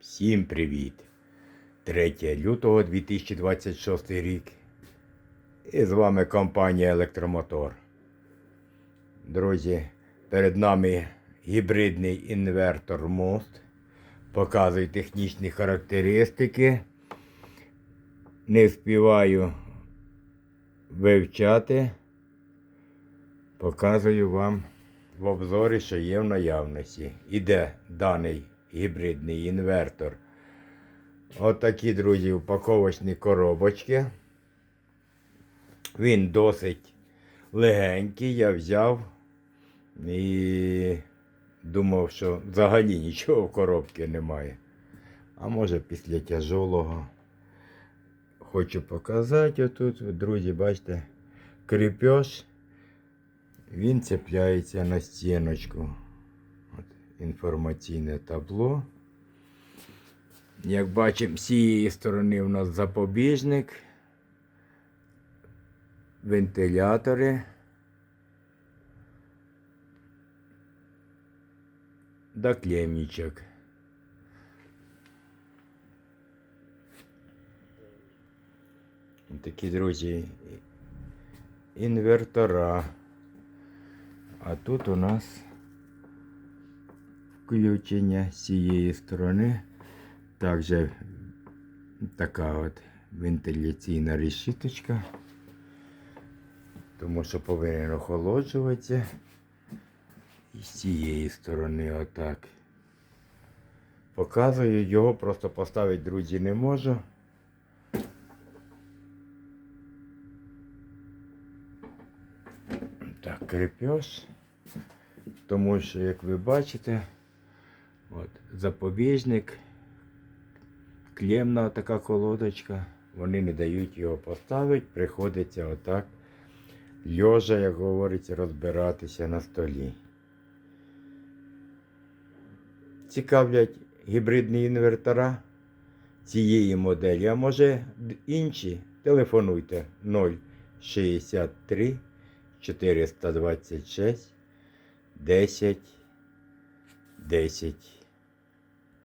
Всім привіт! 3 лютого 2026 рік. І з вами компанія Електромотор. Друзі, перед нами гібридний інвертор мост. Показую технічні характеристики. Не співаю вивчати. Показую вам в обзорі, що є в наявності. Іде даний гібридний інвертор. Отакі, друзі, упаковочні коробочки. Він досить легенький, я взяв і думав, що взагалі нічого в коробці немає. А може після тяжолого. Хочу показати отут, друзі, бачите, кріпеж. Він цепляється на стіночку. Інформаційне табло. Як бачимо, з цієї сторони у нас запобіжник, вентилятори. Да клемничок. Такі, друзі, інвертора. А тут у нас включення з цієї сторони. Також така от вентиляційна решіточка. Тому що повинен охолоджуватися. І з цієї сторони отак. Показую, його просто поставити, друзі, не можу. Так, крепеж. Тому що, як ви бачите, от, запобіжник, клемна така колодочка, вони не дають його поставити, приходиться отак, льожа, як говориться, розбиратися на столі. Цікавлять гібридні інвертора цієї моделі, а може інші, телефонуйте 063 426 10 10.